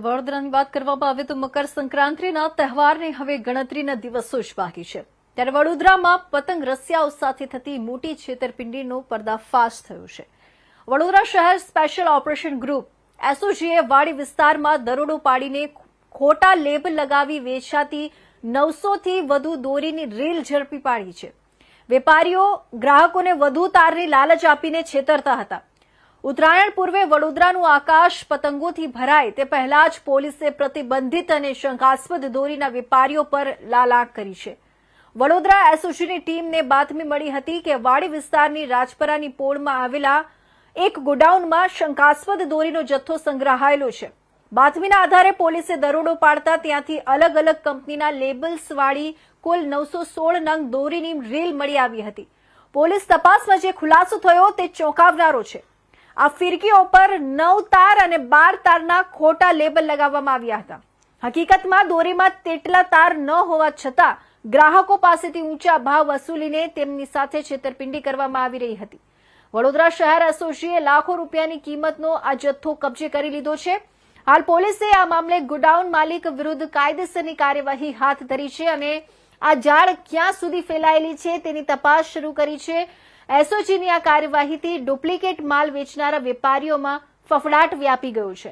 વડોદરાની વાત કરવામાં આવે તો મકર સંક્રાંતિના તહેવારને હવે ગણતરીના દિવસો જ બાકી છે. ત્યારે વડોદરામાં પતંગ રસિયાઓ સાથે થતી મોટી છેતરપિંડીનો પર્દાફાશ થયો છે. વડોદરા શહેર સ્પેશિયલ ઓપરેશન ગ્રુપ એસઓજીએ વાડી વિસ્તારમાં દરોડો પાડીને ખોટા લેબલ લગાવી વેચાતી નવસોથી વધુ દોરીની રીલ ઝડપી પાડી છે. વેપારીઓ ગ્રાહકોને વધુ તારની લાલચ આપીને છેતરતા હતા. ઉત્તરાયણ પૂર્વે વડોદરાનું આકાશ પતંગોથી ભરાય તે પહેલા જ પોલીસે પ્રતિબંધિત અને શંકાસ્પદ દોરીના વેપારીઓ પર લાલાક કરી છે. વડોદરા એસઓજીની ટીમને બાતમી મળી હતી કે વાડી વિસ્તારની રાજપરાની પોળમાં આવેલા એક ગોડાઉનમાં શંકાસ્પદ દોરીનો જથ્થો સંગ્રહાયેલો છે. બાતમીના આધારે પોલીસે દરોડો પાડતા ત્યાંથી અલગ અલગ કંપનીના લેબલ્સવાળી કુલ નવસો સોળ નંગ દોરીની રીલ મળી આવી હતી. પોલીસ તપાસમાં જે ખુલાસો થયો તે ચોંકાવનારો છે. આ ફિરકીઓ પર નવ તાર અને બાર તારના ખોટા લેબલ લગાવવામાં આવ્યા હતા. હકીકતમાં દોરીમાં તેટલા તાર ન હોવા છતાં ગ્રાહકો પાસેથી ઊંચા ભાવ વસૂલીને તેમની સાથે છેતરપિંડી કરવામાં આવી રહી હતી. વડોદરા શહેર એસોસીએ લાખો રૂપિયાની કિંમતનો આ જથ્થો કબજે કરી લીધો છે. હાલ પોલીસે આ મામલે ગોડાઉન માલિક વિરુદ્ધ કાયદેસરની કાર્યવાહી હાથ ધરી છે અને આ જાળ ક્યાં સુધી ફેલાયેલી છે તેની તપાસ શરૂ કરી છે. એસઓજીની આ કાર્યવાહીથી ડુપ્લિકેટ માલ વેચનારા વેપારીઓમાં ફફડાટ વ્યાપી ગયો છે.